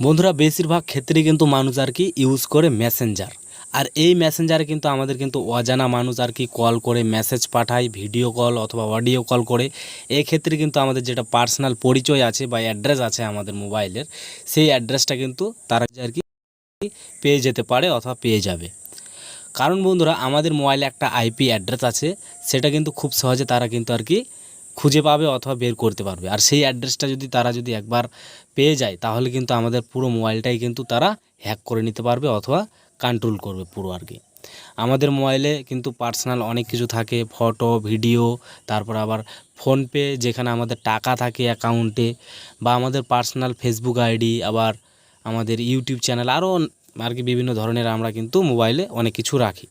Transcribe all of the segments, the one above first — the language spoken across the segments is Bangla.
বন্ধুরা, বেশিরভাগ ক্ষেত্রেই কিন্তু মানুষ আর কি ইউজ করে মেসেঞ্জার আর এই মেসেঞ্জারে কিন্তু আমাদের কিন্তু অজানা মানুষ আর কি কল করে মেসেজ পাঠায় ভিডিও কল অথবা অডিও কল করে। এক্ষেত্রে কিন্তু আমাদের যেটা পার্সোনাল পরিচয় আছে বা অ্যাড্রেস আছে আমাদের মোবাইলের সেই অ্যাড্রেসটা কিন্তু তারা আর কি পেয়ে যেতে পারে অথবা পেয়ে যাবে। কারণ বন্ধুরা, আমাদের মোবাইলে একটা আইপি অ্যাড্রেস আছে, সেটা কিন্তু খুব সহজে তারা কিন্তু আর কি খুঁজে পাবে অথবা বের করতে পারবে। আর সেই অ্যাড্রেসটা যদি তারা যদি একবার পেয়ে যায়, তাহলে কিন্তু আমাদের পুরো মোবাইলটাই কিন্তু তারা হ্যাক করে নিতে পারবে অথবা কন্ট্রোল করবে পুরো আর কি। আমাদের মোবাইলে কিন্তু পার্সোনাল অনেক কিছু থাকে ফটো ভিডিও তারপর আবার ফোনপে যেখানে আমাদের টাকা থাকে অ্যাকাউন্টে বা আমাদের পার্সোনাল ফেসবুক আইডি আবার আমাদের ইউটিউব চ্যানেল আরও আর কি বিভিন্ন ধরনের আমরা কিন্তু মোবাইলে অনেক কিছু রাখি।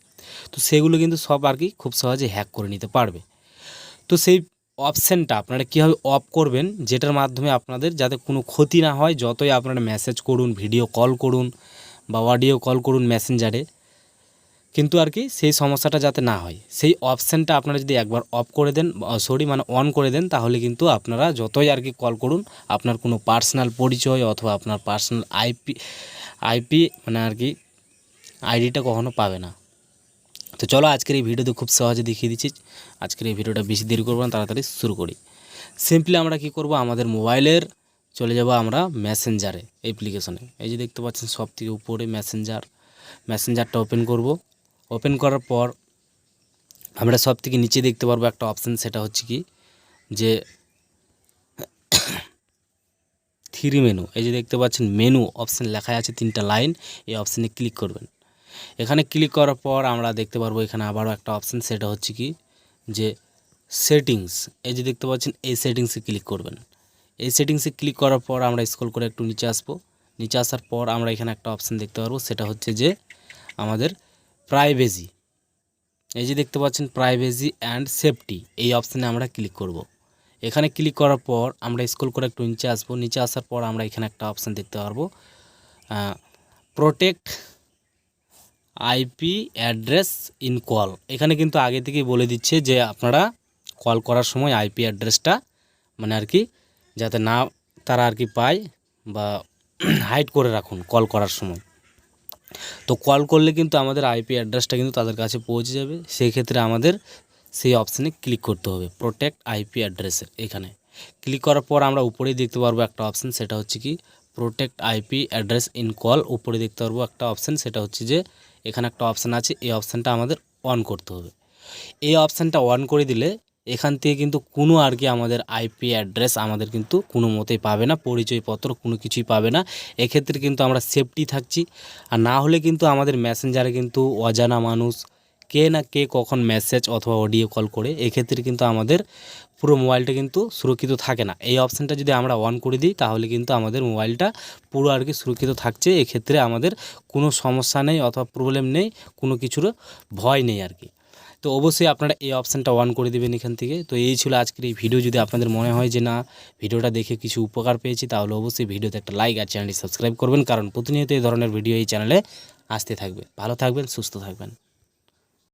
তো সেগুলো কিন্তু সব আর কি খুব সহজে হ্যাক করে নিতে পারবে। তো সেই অপশানটা আপনারা কীভাবে অফ করবেন, যেটার মাধ্যমে আপনাদের যাতে কোনো ক্ষতি না হয়, যতই আপনারা মেসেজ করুন ভিডিও কল করুন বা অডিও কল করুন মেসেঞ্জারে কিন্তু আর কি সেই সমস্যাটা যাতে না হয়। সেই অপশানটা আপনারা যদি একবার অফ করে দেন সরি মানে অন করে দেন, তাহলে কিন্তু আপনারা যতই আর কি কল করুন, আপনার কোনো পার্সোনাল পরিচয় অথবা আপনার পার্সোনাল আইপি আইপি মানে আর কি আইডিটা কখনো পাবে না। তো চলো আজকের এই ভিডিওতে খুব সহজে দেখিয়ে দিচ্ছি। আজকের এই ভিডিওটা বেশি দেরি করব না, তাড়াতাড়ি শুরু করি। সিম্পলি আমরা কি করব? আমাদের মোবাইলের চলে যাব আমরা মেসেঞ্জারে অ্যাপ্লিকেশনে এই যে দেখতে পাচ্ছেন সব থেকে উপরে মেসেঞ্জার মেসেঞ্জারটা ওপেন করব। ওপেন করার পর আমরা সব থেকে নিচে দেখতে পারব একটা অপশান সেটা হচ্ছে কি? যে থ্রি মেনু এই যে দেখতে পাচ্ছেন মেনু অপশান লেখা আছে তিনটা লাইন এই অপশানে ক্লিক করবেন। এখানে ক্লিক করার পর আমরা দেখতে পারব এখানে আবারও একটা অপশান সেটা হচ্ছে কি? যে সেটিংস এই যে দেখতে পাচ্ছেন, এই সেটিংসে ক্লিক করবেন। এই সেটিংসে ক্লিক করার পর আমরা স্ক্রল করে একটু নিচে আসব। নিচে আসার পর আমরা এখানে একটা অপশান দেখতে পারব, সেটা হচ্ছে যে আমাদের প্রাইভেসি এই যে দেখতে পাচ্ছেন প্রাইভেসি অ্যান্ড সেফটি এই অপশানে আমরা ক্লিক করব। এখানে ক্লিক করার পর আমরা স্ক্রল করে একটু নিচে আসব। নিচে আসার পর আমরা এখানে একটা অপশান দেখতে পারব protect IP address in call এখানে কিন্তু আগে থেকেই বলে দিচ্ছে যে আপনারা কল করার সময় আইপি অ্যাড্রেসটা মানে আর কি যাতে না তারা আর কি পায় বা হাইড করে রাখুন কল করার সময়। তো কল করলে কিন্তু আমাদের আইপি অ্যাড্রেসটা কিন্তু তাদের কাছে পৌঁছে যাবে। সেই ক্ষেত্রে আমাদের সেই অপশানে ক্লিক করতে হবে প্রোটেক্ট আইপি অ্যাড্রেসের এখানে। ক্লিক করার পর আমরা উপরেই দেখতে পারব একটা অপশান সেটা হচ্ছে কি protect IP address in call উপরে দেখতে পারব একটা অপশান সেটা হচ্ছে যে এখানে একটা অপশান আছে, এই অপশানটা আমাদের অন করতে হবে। এই অপশানটা অন করে দিলে এখান থেকে কিন্তু কোনো আর কি আমাদের আইপি অ্যাড্রেস আমাদের কিন্তু কোনো মতেই পাবে না, পরিচয়পত্র কোনো কিছুই পাবে না। এক্ষেত্রে কিন্তু আমরা সেফটি থাকছি। আর না হলে কিন্তু আমাদের মেসেঞ্জারে কিন্তু অজানা মানুষ কে না কে কখন মেসেজ অথবা অডিও কল করে, এক্ষেত্রে কিন্তু আমাদের পুরো মোবাইলটা কিন্তু সুরক্ষিত থাকে না। এই অপশানটা যদি আমরা অন করে দিই, তাহলে কিন্তু আমাদের মোবাইলটা পুরো আর কি সুরক্ষিত থাকছে। এক্ষেত্রে আমাদের কোনো সমস্যা নেই অথবা প্রবলেম নেই, কোনো কিছুর ভয় নেই আর কি। তো অবশ্যই আপনারা এই অপশানটা অন করে দেবেন এখান থেকে। তো এই ছিল আজকের এই ভিডিও যদি আপনাদের মনে হয় যে না ভিডিওটা দেখে কিছু উপকার পেয়েছি, তাহলে অবশ্যই ভিডিওতে একটা লাইক আর চ্যানেলটি সাবস্ক্রাইব করবেন। কারণ প্রতিনিয়ত এই ধরনের ভিডিও এই চ্যানেলে আসতে থাকবে। ভালো থাকবেন, সুস্থ থাকবেন।